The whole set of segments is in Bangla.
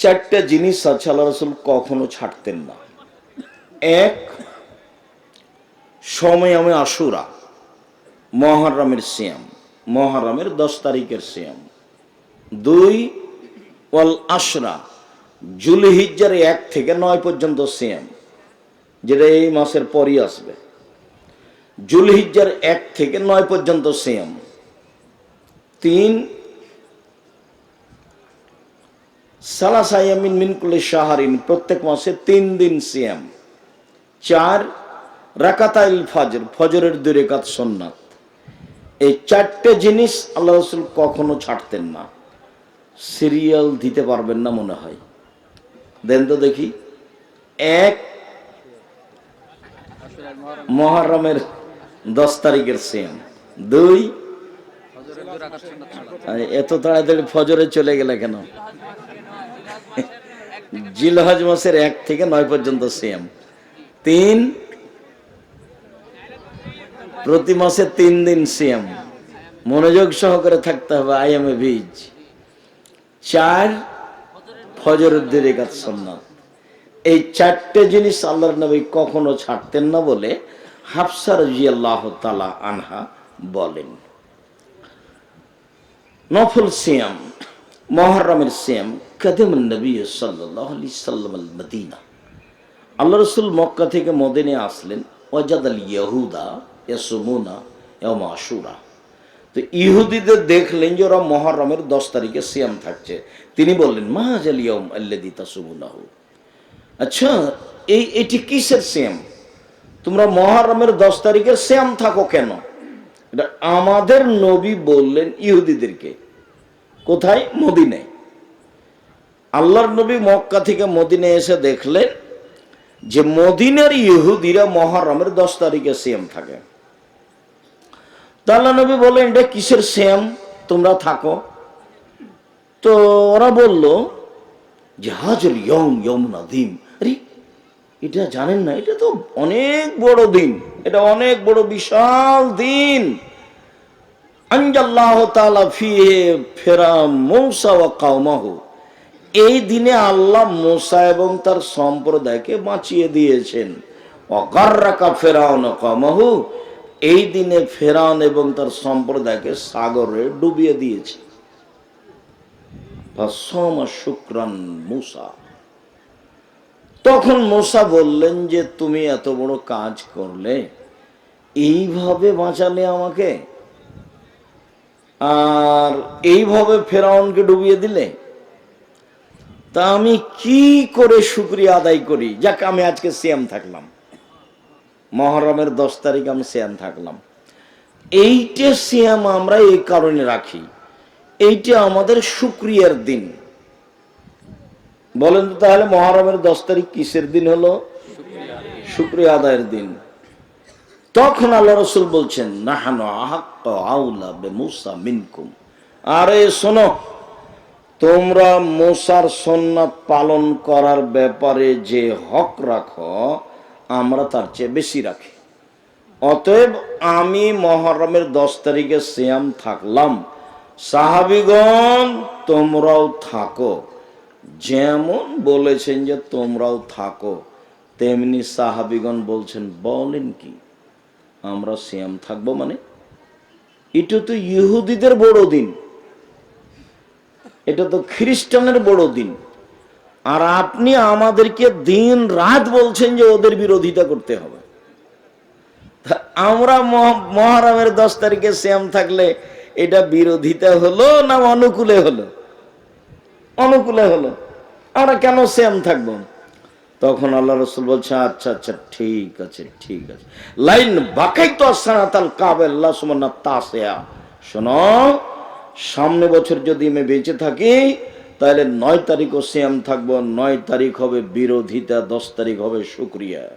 চারটা জিনিস আছে, আল্লাহ রসুল কখনো ছাড়তেন না। এক, সময় আমি আশুরা, মহারামের সিয়াম, মহারামের দশ তারিখের সিয়াম। দুই, ওয়াল আশরা, জুলহিজ্জার এক থেকে নয় পর্যন্ত সিয়াম, যেটা এই মাসের পরই আসবে। জুলহিজ্জার এক থেকে নয় পর্যন্ত সিয়াম। তিন সালাসায়ামিন মিনকুলে শাহারিন প্রত্যেক মাসে তিন দিন সিয়াম। চার রাকাতাইল ফজর ফজরের দুই রেখাত সন্ন্যাত এই চারটে জিনিস আল্লাহ রসুল কখনো ছাড়তেন না। সিরিয়াল দিতে পারবেন না মনে হয়। দেন তো দেখি। এক মহারমের দশ তারিখের সিয়াম। দুই এত তাড়াতাড়ি ফজরে চলে গেলে কেন? জিলহজ মাসের এক থেকে নয় পর্যন্ত সিয়াম। তিন, প্রতি মাসে তিন দিন সিয়াম। মনোযোগ সহকারে থাকতে হবে আই এম এ বীজ চার, ফজরের দিরেকাত সন্ন্যাত এই চারটে জিনিস আল্লাহর নবী কখনো ছাড়তেন না বলে হাফসা রাজিয়াল্লাহ তালা আনহা বলেন। নফল সিয়াম, মহরমের সিয়াম কাদিম নবী সাল্লাহ সাল্লাম আল মদিনা আল্লাহ রসুল মক্কা থেকে মদিনে আসলেন। ওয়াজাদ আল ইয়াহুদা ইয়াসুমুনা ইয়াম তো ইহুদিদের দেখলেন যে ওরা মহরমের দশ তারিখে সিয়াম থাকছে। তিনি বললেন মাহাজ আল ইয়ম আল্লাদি তাসুমুনাহ? আচ্ছা এই এটি কিসের সিয়াম? তোমরা মহরমের দশ তারিখের সিয়াম থাকো কেন? এটা আমাদের নবী বললেন ইহুদিদেরকে। কোথায়? মদিনায়। আল্লাহর নবী মক্কা থেকে মদিনে এসে দেখলেন যে মদিনার ইহুদিরা মহরমের দশ তারিখে সিয়াম থাকে। তা আল্লাহ নবী বললেন, এটা কিসের সিয়াম? তোমরা থাকো। তো ওরা বলল, যে হাজল ইয়ম ইয়ম নাদিম। আরে, এটা জানেন না, এটা তো অনেক বড় দিন, এটা অনেক বড় বিশাল দিন। আনজাল্লাহ তাআলা ফিহে ফেরা মৌসা ওয়া কাওমাহু। এই দিনে আল্লাহ মোসা এবং তার সম্প্রদায়কে বাঁচিয়ে দিয়েছেন। অগার্রাকা ফেরাউন কামাহু এই দিনে ফেরাউন এবং তার সম্প্রদায়কে সাগরে ডুবিয়ে দিয়েছে। শুক্রান মুসা। তখন মোসা বললেন যে, তুমি এত বড় কাজ করলে, এইভাবে বাঁচালে আমাকে? আর এইভাবে ফেরাউনকে ডুবিয়ে দিলে? তা আমি কি করে শুক্রিয়া আদায় করি? যাক, আমি আজকে সিয়াম থাকলাম। মহরমের দশ তারিখ আমি সিয়াম থাকলাম। এইটা সিয়াম আমরা এই কারণে রাখি। এইটা আমাদের শুক্রিয়ার দিন। বলেন তো তাহলে, মহরমের দশ তারিখ কিসের দিন হলো? শুক্রিয়া আদায়ের দিন। তখন আল্লাহ রসুল বলছেন, নাহানো আহাক্ক আউলা বে মুসা মিনকুম। আরে শোনো তোমরা মোসার সন্ন্যাত পালন করার ব্যাপারে যে হক রাখো, আমরা তার চেয়ে বেশি রাখি। অতএব আমি মহরমের দশ তারিখে সিয়াম থাকলাম। সাহাবিগণ, তোমরাও থাকো। যেমন বলেছেন যে তোমরাও থাকো, তেমনি সাহাবিগণ বলছেন, বলেন কি, আমরা সিয়াম থাকব মানে? এটা তো ইহুদিদের বড় দিন এটা তো খ্রিস্টানের বড় দিন। আর আপনি আমাদেরকে দিন রাত বলছেন যে ওদের বিরোধিতা করতে হবে। আমরা মহ- মহরমের দশ তারিখে শ্যাম থাকলে এটা বিরোধিতা হলো না অনুকূলে হলো? অনুকূলে হলো। আমরা কেন শ্যাম থাকব? তখন আল্লাহ রসুল বলছে আচ্ছা আচ্ছা ঠিক আছে ঠিক আছে। লাইন বাকাই তো সানাতাল কাবেল্লা সুমনা তাসেয়া শোনো সামনে বছর যদি আমি বেঁচে থাকি তাহলে নয় তারিখও শ্যাম থাকব নয় তারিখ হবে বিরোধিতা দশ তারিখ হবে শুক্রিয়া।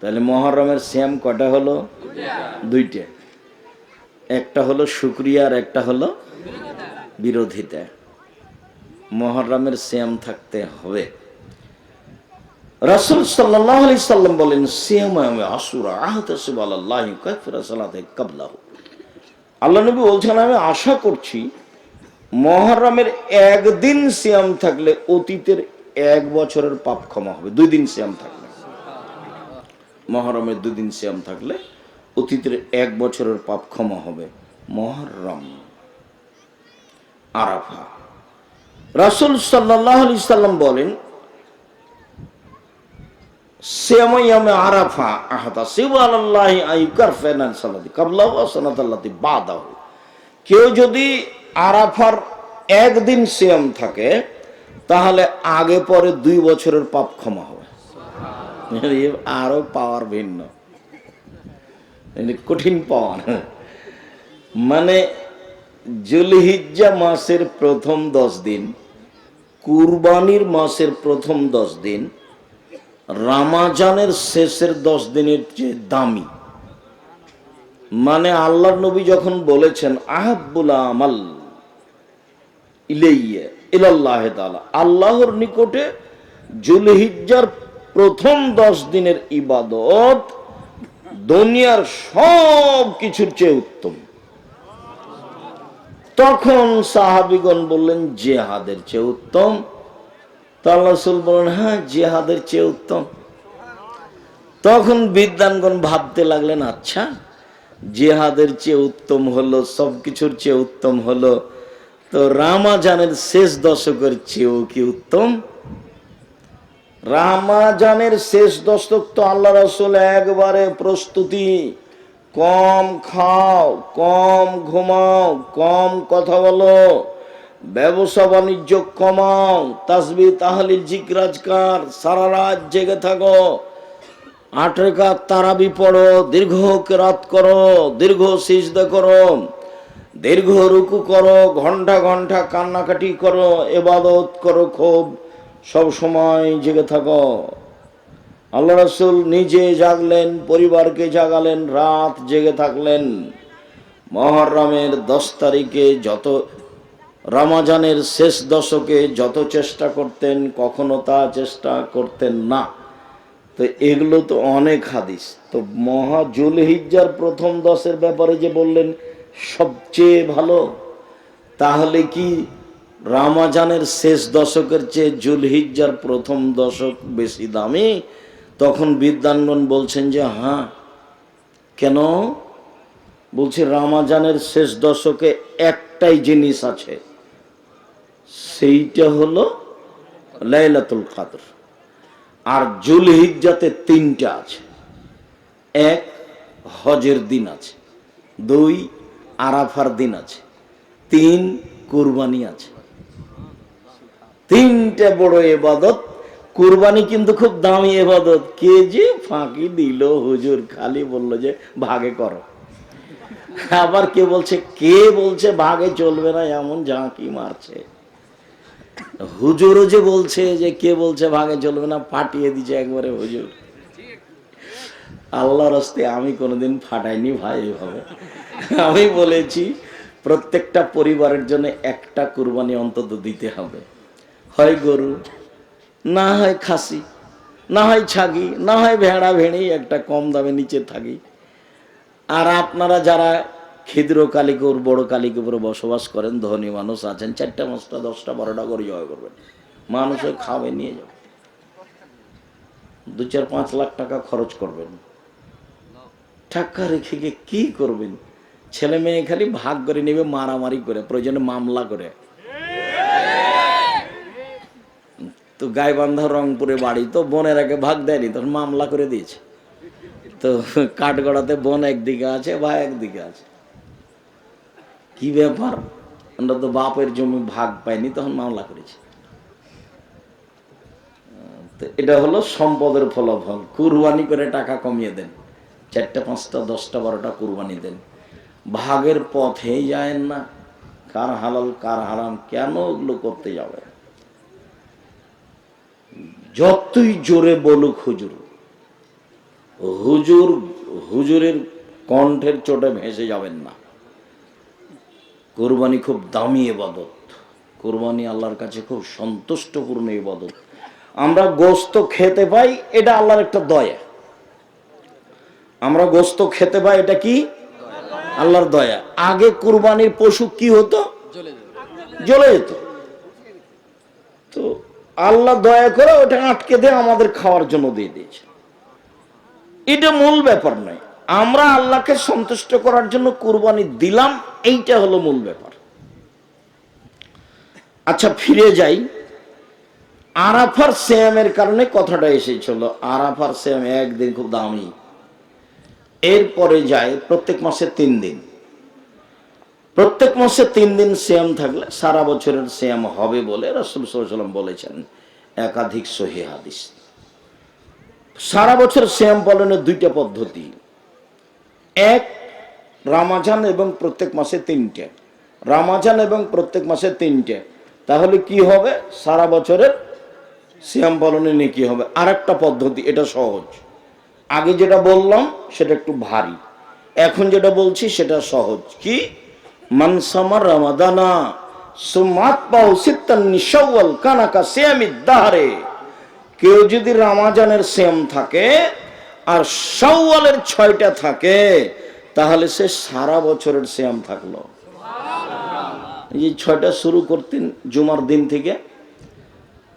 তাহলে মহরমের শ্যাম কটা হলো? দুইটা। একটা হলো শুক্রিয়া আর একটা হলো বিরোধিতা। মহরমের শ্যাম থাকতে হবে। রাসূল সাল্লাল্লাহু আলাইহি সাল্লাম বলেন সিয়াম আসুরা কাফিরা সালাতে কাবলাহু। আল্লাহ নবী বলছেন, আমি আশা করছি মহরমের একদিন সিয়াম থাকলে অতীতের এক বছরের পাপ ক্ষমা হবে। দুই দিন সিয়াম থাকলে। মহরমের দুদিন সিয়াম থাকলে অতীতের এক বছরের পাপ ক্ষমা হবে। মহরম। আরাফা। রাসুল সাল্লাহ আলি সাল্লাম বলেন আরাফা কেউ যদি আরাফার একদিন সিয়াম থাকে, তাহলে আগে পরে দুই বছরের পাপ ক্ষমা হবে। এ আরও পাওয়ার ভিন্ন। কঠিন পাওয়ার। মানে জুলহিজ্জা মাসের প্রথম দশ দিন, কুরবানির মাসের প্রথম দশ দিন রামাজানের শেষের দশ দিনের চেয়ে দামি। মানে আল্লাহ নবী যখন বলেছেন আল্লাহর নিকটে জুলহিজ্জার প্রথম দশ দিনের ইবাদত দুনিয়ার সব কিছুর চেয়ে উত্তম। তখন সাহাবিগণ বললেন, জেহাদের চেয়ে উত্তম। তাল্লাসুল বলেন হ্যাঁ জেহাদের চেয়ে উত্তম। তখন বিদ্যানগণ ভাবতে লাগলেন আচ্ছা জেহাদের চেয়ে উত্তম হলো সব কিছুর চেয়ে উত্তম হলো। তো রামাজানের শেষ দশকের চেয়েও কি উত্তম? রামাজানের শেষ দশক তো আল্লাহ রসুল একবারে প্রস্তুতি। কম খাও, কম ঘুমাও, কম কথা বলো। ব্যবসা বাণিজ্য কমাও, তাসবি তাহলে জিকরাজকার, সারা রাত জেগে থাকো। আট রেখা তারাবি পড়ো, দীর্ঘ কেরাত করো, দীর্ঘ সিজদা করো, দীর্ঘ রুকু করো, ঘণ্টা ঘণ্টা কান্নাকাটি করো, এবাদত করো, খুব সব সময় জেগে থাকো। আল্লাহ রসুল নিজে জাগলেন, পরিবারকে জাগালেন, রাত জেগে থাকলেন। মহরমের দশ তারিখে যত রামাজানের শেষ দশকে যত চেষ্টা করতেন, কখনো তা চেষ্টা করতেন না। তো এগুলো তো অনেক হাদিস। তো মহা জুলহিজ্জার প্রথম দশের ব্যাপারে যে বললেন, সবচেয়ে ভালো, তাহলে কি রামাজানের শেষ দশকের চেয়ে জুলহিজ্জার প্রথম দশক বেশি দামি? তখন বিদ্যাঙ্গন বলছেন যে হ্যাঁ কেন? বলছি, রামাজানের শেষ দশকে একটাই জিনিস আছে। সেইটা হলো লাইলাতুল কাদর। আর জুলহিজ্জাতে তিনটা আছে, এক হজের দিন আছে, দুই আরাফার দিন আছে, তিন কুরবানি আছে। তিনটা বড় এবাদত, কুরবানি কিন্তু খুব দামি এবাদত। কে যে ফাঁকি দিল, হুজুর খালি বলল যে ভাগে করো। আবার কে বলছে কে বলছে ভাগে চলবে না, এমন ঝাঁকি মারছে। হুজুরও যে বলছে যে কে বলছে ভাগে চলবে না, ফাটিয়ে দিচ্ছে একবারে হুজুর। আল্লাহর হস্তে আমি কোনোদিন ফাটাইনি ভাই এভাবে। আমি বলেছি, প্রত্যেকটা পরিবারের জন্য একটা কুরবানি অন্তত দিতে হবে। হয় গরু, না হয় খাসি, না হয় ছাগি, না হয় ভেড়া ভেড়ি, একটা কম দামে নিচে থাকি। আর আপনারা যারা ক্ষুদ্র কালিকুর বড় কালিকুপুরে বসবাস করেন, ধনী মানুষ আছেন, চারটা পাঁচটা দশটা, বারোটা করে জয় করবেন। মানুষে খাবে, নিয়ে যাবে। দু চার, পাঁচ লাখ টাকা খরচ করবেন। টাকা রেখে গিয়ে কি করবেন? ছেলে মেয়ে খালি ভাগ করে নেবে, মারামারি করে, প্রয়োজনে মামলা করে। তো গাইবান্ধা রংপুরে বাড়ি, তো বোনের আগে ভাগ দেয়নি, তখন মামলা করে দিয়েছে। তো কাঠগড়াতে বোন একদিকে আছে, ভাই একদিকে আছে। কি ব্যাপার? আমরা তো বাপের জমি ভাগ পাইনি, তখন মামলা করেছি। এটা হলো সম্পদের ফলাফল। কুরবানি করে টাকা কমিয়ে দেন। চারটা, পাঁচটা, দশটা, বারোটা কুরবানি দেন। ভাগের পথেই যায় না। কার হালাল, কার হারাম, কেন ওগুলো করতে যাবে? যতই জোরে বলুক হুজুর হুজুর, হুজুরের কণ্ঠের চোটে ভেসে যাবেন না। কোরবানি খুব দামি এবাদত কোরবানি আল্লাহর কাছে খুব সন্তুষ্টপূর্ণ ইবাদত। আমরা গোস্ত খেতে পাই, এটা আল্লাহর একটা দয়া। আমরা গোস্ত খেতে পাই, এটা কি? আল্লাহর দয়া। আগে কুরবানির পশু কি হতো? জ্বলে যেত। তো আল্লাহ দয়া করে ওটা আটকে দিয়ে আমাদের খাওয়ার জন্য দিয়ে দিয়েছে। এটা মূল ব্যাপার নয়। আমরা আল্লাহকে সন্তুষ্ট করার জন্য কুরবানি দিলাম, এইটা হলো মূল ব্যাপার। আচ্ছা ফিরে যাই। আরাফার শ্যামের কারণে কথাটা এসেছিল আরাফার শ্যাম একদিন খুব দামি। এরপরে যায় প্রত্যেক মাসে তিন দিন। প্রত্যেক মাসে তিন দিন শ্যাম থাকলে সারা বছরের শ্যাম হবে বলে রসুল সাল্লাম বলেছেন। একাধিক সহি হাদিস। সারা বছর শ্যাম পালনের দুইটা পদ্ধতি। এক রামাজান এবং প্রত্যেক মাসে তিনটে। রামাজান এবং প্রত্যেক মাসে তিনটে। তাহলে কি হবে? সারা বছরের শ্যাম পালনে নিয়ে কি হবে? আর একটা পদ্ধতি, এটা সহজ। আগে যেটা বললাম, সেটা একটু ভারী। এখন যেটা বলছি, সেটা সহজ। কি? মানসামার রামাদানা কানাকা শ্যামিদ দাহারে। কেউ যদি রামাজানের শ্যাম থাকে আর শাওয়ালের ছয়টা থাকে, তাহলে সে সারা বছরের শ্যাম থাকল। এই ছয়টা শুরু করতেন জুমার দিন থেকে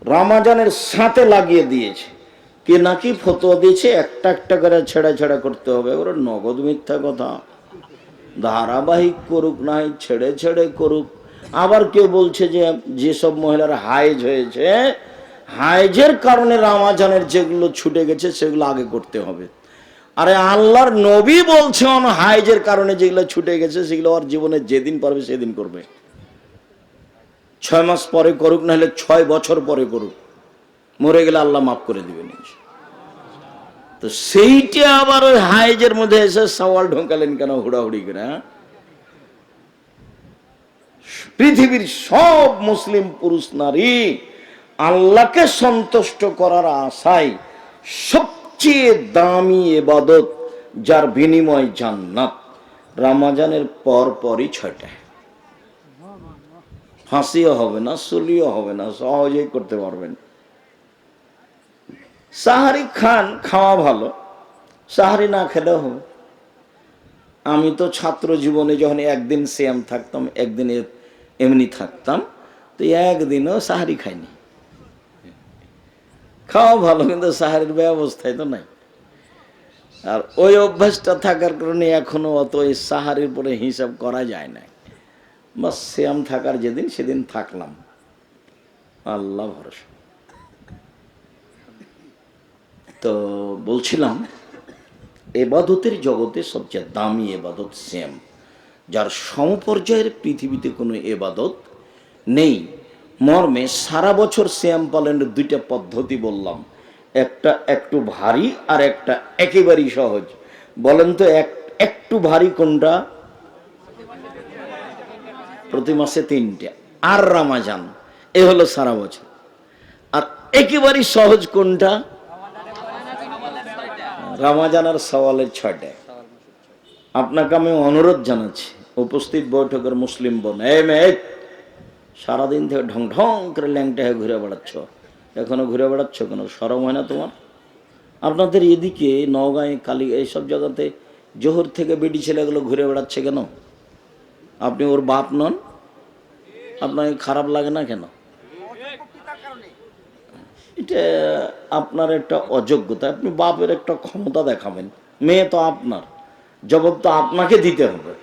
রামাজানের সাথে লাগিয়ে দিয়েছে। কে নাকি ফতোয়া দিয়েছে, একটা একটা করে ছেড়া ছেড়া করতে হবে, ওরা নগদ মিথ্যা কথা। ধারাবাহিক করুক নাই, ছেড়ে ছেড়ে করুক। আবার কেউ বলছে যে, যেসব মহিলার হাইজ হয়েছে হাইজের কারণে রামাজানের যেগুলো ছুটে গেছে, সেগুলো আগে করতে হবে। আরে আল্লাহর নবী বলছে অন হাইজের কারণে যেগুলো ছুটে গেছে, সেগুলো ওর জীবনে যেদিন পারবে সেদিন করবে। ছয় মাস পরে করুক না হলে ছয় বছর পরে করুক। মরে গেলে আল্লাহ মাফ করে দিবেন তো সেইটা আবার ওই হাইজের মধ্যে এসে সওয়াল ঢোকালেন কেন হুড়াহুড়ি করে হ্যাঁ? পৃথিবীর সব মুসলিম পুরুষ নারী আল্লাহকে সন্তুষ্ট করার আশায় সবচেয়ে দামি এবাদত যার বিনিময় জান্নাত। রামাজানের পর পরই ছয়টা ফাঁসিও হবে না, সুলিও হবে না, সহজেই করতে পারবেন। সাহারি খান, খাওয়া ভালো, সাহারি না খেলেও হবে। আমি তো ছাত্র জীবনে যখন একদিন সেম থাকতাম একদিন এমনি থাকতাম, তো একদিনও সাহারি খাইনি। খাওয়া ভালো, কিন্তু সাহারির ব্যবস্থায় তো নাই। আর ওই অভ্যাসটা থাকার কারণে এখনও অত ওই সাহারের পরে হিসাব করা যায় না বা শ্যাম থাকার যেদিন সেদিন থাকলাম। আল্লাহ ভরসা। তো বলছিলাম, এবাদতের জগতে সবচেয়ে দামি এবাদত শ্যাম যার সমপর্যায়ের পৃথিবীতে কোনো এবাদত নেই। মর্মে সারা বছর শ্যাম পালনের দুইটা পদ্ধতি বললাম। একটা একটু ভারী আর একটা একেবারেই সহজ। বলেন তো এক, একটু ভারী কোনটা? প্রতি মাসে তিনটে। আর রামাজান, এ হলো সারা বছর। আর একেবারেই সহজ কোনটা? রামাজান আর সওয়ালের ছয়টা। আপনাকে আমি অনুরোধ জানাচ্ছি, উপস্থিত বৈঠকের মুসলিম বোন এ মেয়ে সারাদিন থেকে ঢং ঢং করে ল্যাংটা হয়ে ঘুরে বেড়াচ্ছ। এখনও ঘুরে বেড়াচ্ছ কেন? সরম হয় না তোমার? আপনাদের এদিকে নওগাঁয়, কালী এইসব জায়গাতে জোহর থেকে বেডি ছেলেগুলো ঘুরে বেড়াচ্ছে কেন? আপনি ওর বাপ নন? আপনাকে খারাপ লাগে না কেন? এটা আপনার একটা অযোগ্যতা, আপনি বাপের একটা ক্ষমতা দেখাবেন। মেয়ে তো আপনার, জবাব তো আপনাকে দিতে হবে।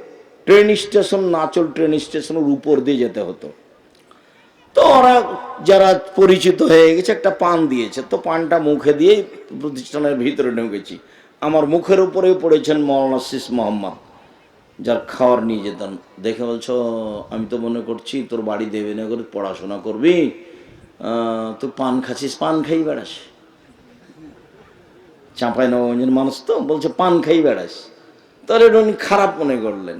ট্রেন স্টেশন নাচল ট্রেন স্টেশনের উপর দিয়ে যেতে হতো। তো ওরা যারা পরিচিত হয়ে গেছে, একটা পান দিয়েছে। তো পানটা মুখে দিয়েই প্রতিষ্ঠানের ভিতরে ঢুকেছি। আমার মুখের উপরেই পড়েছেন মৌলানা সিস মোহাম্মদ, যার খাওয়ার নিয়ে যেতাম। দেখে বলছো, আমি তো মনে করছি তোর বাড়ি দেবে না করে পড়াশোনা করবি তুই পান খাচ্ছিস, পান খাই বেড়াস। চাঁপাই নবগঞ্জের মানুষ তো বলছে, পান খাই বেড়াস। তাহলে উনি খারাপ মনে করলেন।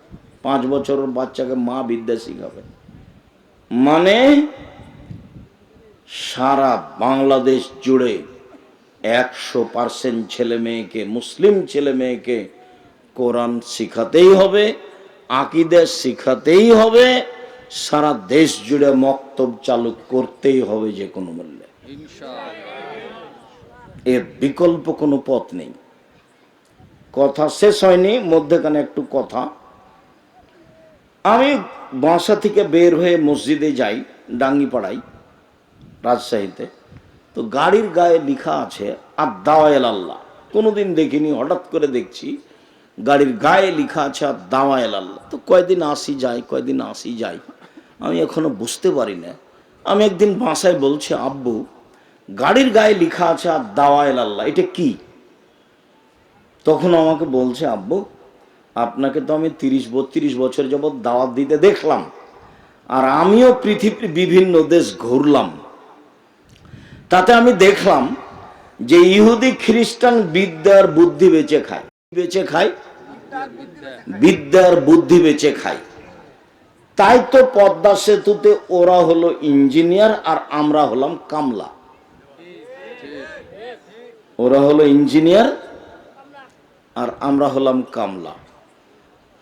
পাঁচ বছরের বাচ্চাকে মা বিদ্যা শিখাবে মানে সারা বাংলাদেশ জুড়ে একশো পার্সেন্ট ছেলে মেয়েকে মুসলিম ছেলে মেয়েকে কোরআন শিখাতেই হবে আকিদে শিখাতেই হবে সারা দেশ জুড়ে মক্তব চালু করতেই হবে যে কোনো মূল্যে। এর বিকল্প কোনো পথ নেই। কথা শেষ হয়নি মধ্যেখানে একটু কথা। আমি বাসা থেকে বের হয়ে মসজিদে যাই ডাঙ্গিপাড়াই রাজশাহীতে। তো গাড়ির গায়ে লিখা আছে আদাওয়াল আল্লাহ। কোনোদিন দেখিনি, হঠাৎ করে দেখছি গাড়ির গায়ে লিখা আছে আদাওয়াল আল্লাহ। তো কয়দিন আসি যাই, কয়দিন আসি যাই, আমি এখনও বুঝতে পারি না। আমি একদিন বাসায় বলছি, আব্বু, গাড়ির গায়ে লিখা আছে আর আদাওয়াল আল্লাহ, এটা কি? তখন আমাকে বলছে, আব্বু আপনাকে তো আমি তিরিশ, বত্রিশ বছর যাবৎ দাওয়াত দিতে দেখলাম। আর আমিও পৃথিবীর বিভিন্ন দেশ ঘুরলাম। তাতে আমি দেখলাম যে ইহুদি খ্রিস্টান বিদ্যার বুদ্ধি বেঁচে খায়। বেঁচে খায়? বিদ্যার বুদ্ধি বেঁচে খায়। তাই তো পদ্মা সেতুতে ওরা হলো ইঞ্জিনিয়ার আর আমরা হলাম কামলা। ওরা হলো ইঞ্জিনিয়ার আর আমরা হলাম কামলা।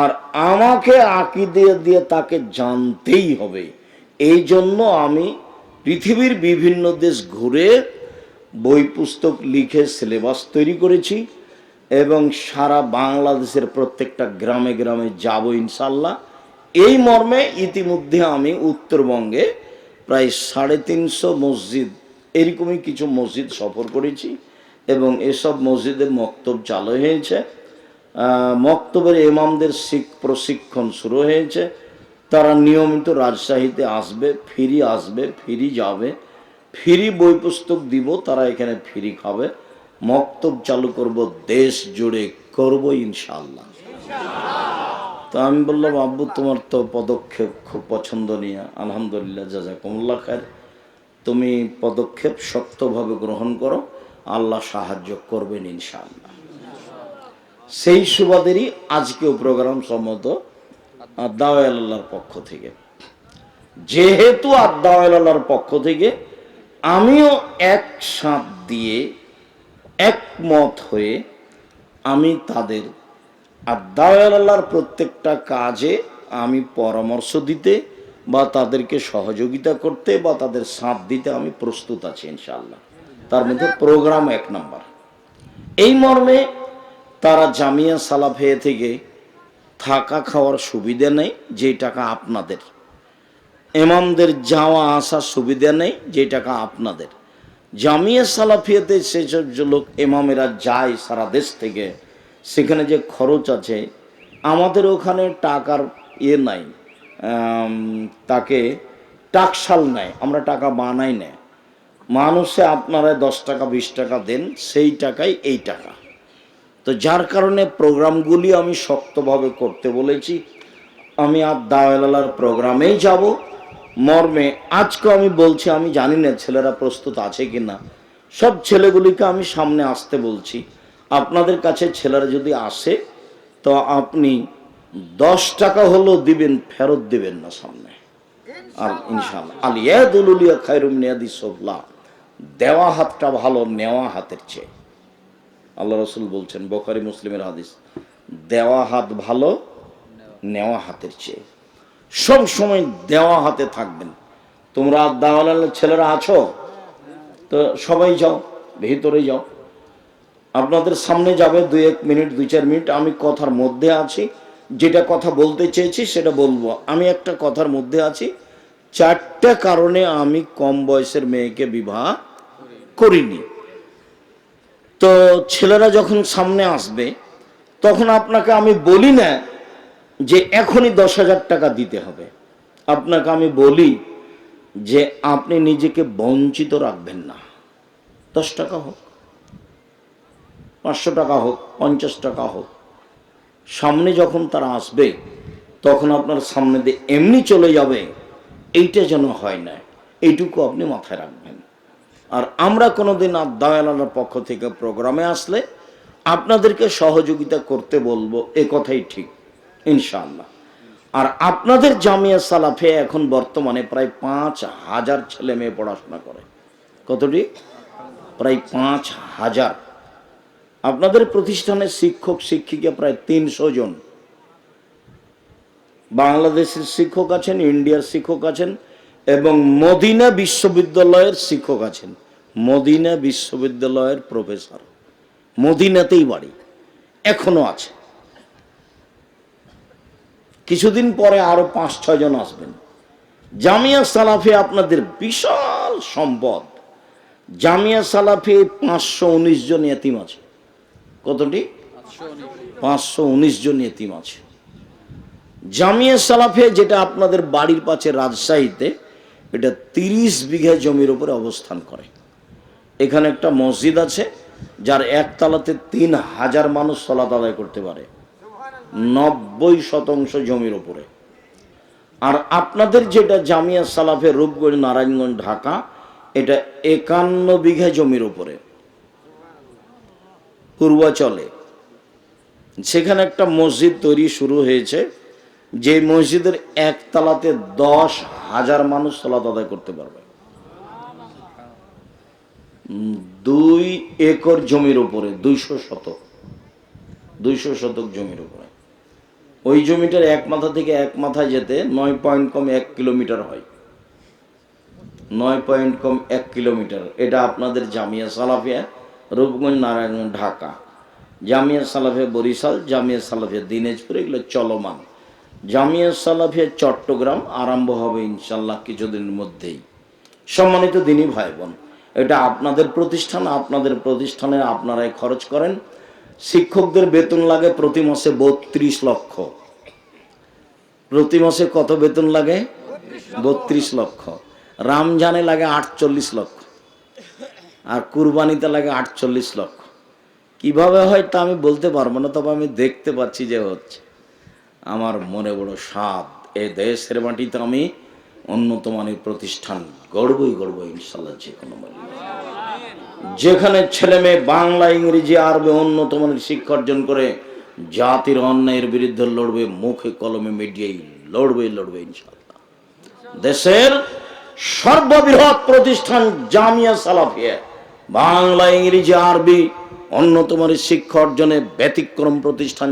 আর আমাকে আঁকি দিয়ে দিয়ে তাকে জানতেই হবে। এই জন্য আমি পৃথিবীর বিভিন্ন দেশ ঘুরে বই পুস্তক লিখে সিলেবাস তৈরি করেছি এবং সারা বাংলাদেশের প্রত্যেকটা গ্রামে গ্রামে যাব ইনশাল্লাহ এই মর্মে ইতিমধ্যে আমি উত্তরবঙ্গে প্রায় সাড়ে তিনশো মসজিদ, এরকমই কিছু মসজিদ সফর করেছি এবং এসব মসজিদে মক্তব চালু হয়েছে। মক্তবের ইমামদের শিখ প্রশিক্ষণ শুরু হয়েছে। তারা নিয়মিত রাজশাহীতে আসবে, ফিরি আসবে, ফিরি যাবে। ফিরি বই পুস্তক দিব, তারা এখানে ফিরি খাবে। মক্তব চালু করব, দেশ জুড়ে করব ইনশাল্লাহ তো আমি বললাম, আব্বু, তোমার তো পদক্ষেপ খুব পছন্দনীয়। আলহামদুলিল্লাহ, জাজাকুমুল্লাহ খায়ের। তুমি পদক্ষেপ শক্তভাবে গ্রহণ করো। আল্লাহ সাহায্য করবেন ইনশাআল্লাহ। সেই সুবাদেরই আজকেও প্রোগ্রাম সম্মত আল্লাহর পক্ষ থেকে। যেহেতু আল্লাহর পক্ষ থেকে, আমিও এক সাঁত দিয়ে একমত হয়ে আমি তাদের আল্লাহর প্রত্যেকটা কাজে আমি পরামর্শ দিতে বা তাদেরকে সহযোগিতা করতে বা তাদের সাঁত দিতে আমি প্রস্তুত আছি ইনশাল্লাহ তার মধ্যে প্রোগ্রাম এক নাম্বার এই মর্মে তারা জামিয়া সালাফে থেকে থাকা খাওয়ার সুবিধা নেই যে টাকা আপনাদের। এমামদের যাওয়া আসার সুবিধা নেই যে টাকা আপনাদের। জামিয়া সালাফিয়াতে সেসব যে লোক এমামেরা যায় সারা দেশ থেকে, সেখানে যে খরচ আছে, আমাদের ওখানে টাকার ইয়ে নাই তাকে টাকশাল নেয় আমরা টাকা বানাই নেয় মানুষে আপনারা দশ টাকা, বিশ টাকা দেন, সেই টাকাই এই টাকা। তো যার কারণে প্রোগ্রামগুলি আমি শক্তভাবে করতে বলেছি। আমি আর দাওয়ালার প্রোগ্রামেই যাব। মর্মে আজকে আমি বলছি আমি জানি না ছেলেরা প্রস্তুত আছে কি না সব ছেলেগুলিকে আমি সামনে আসতে বলছি। আপনাদের কাছে ছেলেরা যদি আসে তো আপনি দশ টাকা হলেও দিবেন ফেরত দিবেন না সামনে। আর ইনশাল্লাহ আলিয়া ইয়াদুলিয়া খায়রুম নিয়াদি সোবলা। দেওয়া হাতটা ভালো নেওয়া হাতের চেয়ে। আল্লাহ রসুল বলছেন, বোখারি মুসলিমের হাদিস, দেওয়া হাত ভালো, নেওয়া হাতের চেয়ে। সব সময় দেওয়া হাতে থাকবেন। তোমরা দাওয়ালের ছেলেরা আছো? তো সবাই যাও, ভিতরে যাও। আপনাদের সামনে যাবে দুই এক মিনিট, দুই চার মিনিট, আমি কথার মধ্যে আছি। যেটা কথা বলতে চেয়েছি সেটা বলব। আমি একটা কথার মধ্যে আছি। চারটা কারণে আমি কম বয়সের মেয়েকে বিবাহ করিনি। তো ছেলেরা যখন সামনে আসবে, তখন আপনাকে আমি বলি না যে এখনই দশ হাজার টাকা দিতে হবে। আপনাকে আমি বলি যে আপনি নিজেকে বঞ্চিত রাখবেন না। দশ টাকা হোক, পাঁচশো টাকা হোক, পঞ্চাশ টাকা হোক, সামনে যখন তারা আসবে, তখন আপনার সামনে দিয়ে এমনি চলে যাবে, এইটা যেন হয় না। এইটুকু আপনি মাথায় রাখবেন। আর আমরা কোনোদিন আদায়ালার পক্ষ থেকে প্রোগ্রামে আসলে আপনাদেরকে সহযোগিতা করতে বলব, এ কথাই ঠিক, ইনশাআল্লাহ। আর আপনাদের জামিয়া সালাফে এখন বর্তমানে প্রায় পাঁচ হাজার ছেলে মেয়ে পড়াশোনা করে। কতটি? প্রায় পাঁচ হাজার। আপনাদের প্রতিষ্ঠানের শিক্ষক, শিক্ষিকা প্রায় তিনশো জন। বাংলাদেশের শিক্ষক আছেন, ইন্ডিয়ার শিক্ষক আছেন, এবং মদিনা বিশ্ববিদ্যালয়ের শিক্ষক আছেন। মদিনা বিশ্ববিদ্যালয়ের প্রফেসর। মদিনাতেই বাড়ি। এখনও আছে। কিছুদিন পরে আরও পাঁচ ছয় জন আসবেন। জামিয়া সালাফে আপনাদের বিশাল সম্পদ। জামিয়া সালাফে পাঁচশো উনিশ জন এতিম আছে। কতটি? পাঁচশো উনিশ জন এতিম আছে। জামিয়া সালাফে যেটা আপনাদের বাড়ির পাশে রাজশাহীতে, এটা তিরিশ বিঘা জমির উপরে অবস্থান করে। এখানে একটা মসজিদ আছে, যার একতলাতে তিন হাজার মানুষ সলাত আদায় করতে পারে। নব্বই শতাংশ জমির উপরে। আর আপনাদের যেটা জামিয়া সালাফে রূপগঞ্জ নারায়ণগঞ্জ, ঢাকা, এটা একান্ন বিঘা জমির উপরে। পূর্বাচলে। সেখানে একটা মসজিদ তৈরি শুরু হয়েছে, যে মসজিদের একতলাতে দশ হাজার মানুষ সলাত আদায় করতে পারবে। দুই একর জমির উপরে, দুইশো শতক দুইশো শতক জমির উপরে। ওই জমিটার এক মাথা থেকে এক মাথায় যেতে নয় পয়েন্ট কম এক কিলোমিটার হয়। নয় পয়েন্ট কম এক কিলোমিটার। এটা আপনাদের জামিয়া সালাফিয়া, রূপগঞ্জ, নারায়ণগঞ্জ, ঢাকা। জামিয়া সালাফিয়া বরিশাল, জামিয়া সালাফিয়া দিনাজপুর, এগুলো চলমান। জামিয়া সালাফিয়া চট্টগ্রাম আরম্ভ হবে ইনশাল্লাহ কিছুদিনের মধ্যেই। সম্মানিত দিনই ভাই বোন এটা আপনাদের প্রতিষ্ঠান, আপনাদের প্রতিষ্ঠানে আপনারাই খরচ করেন। শিক্ষকদের বেতন লাগে প্রতি মাসে বত্রিশ লক্ষ। প্রতি মাসে কত বেতন লাগে? বত্রিশ লক্ষ। রামজানে লাগে আটচল্লিশ লক্ষ। আর কুরবানিতে লাগে আটচল্লিশ লক্ষ। কীভাবে হয় তা আমি বলতে পারব না, তবে আমি দেখতে পাচ্ছি যে হচ্ছে। আমার মনে বড় স্বাদ। এ দেশের মাটিতে আমি উন্নত মানের প্রতিষ্ঠান গড়বই গড়ব ইনশাল্লাহ যে কোনো যেখানে ছেলে মেয়ে বাংলা, ইংরেজি, আরবি উন্নত মানের শিক্ষা অর্জন করে, জাতির অন্যায়ের বিরুদ্ধে লড়বে, মুখে কলমে মিডিয়াই লড়বে লড়বে ইনশাল্লাহ দেশের সর্ববৃহৎ প্রতিষ্ঠান জামিয়া সালাফিয়া, বাংলা, ইংরেজি, আরবি মানের শিক্ষা অর্জনে ব্যতিক্রম প্রতিষ্ঠান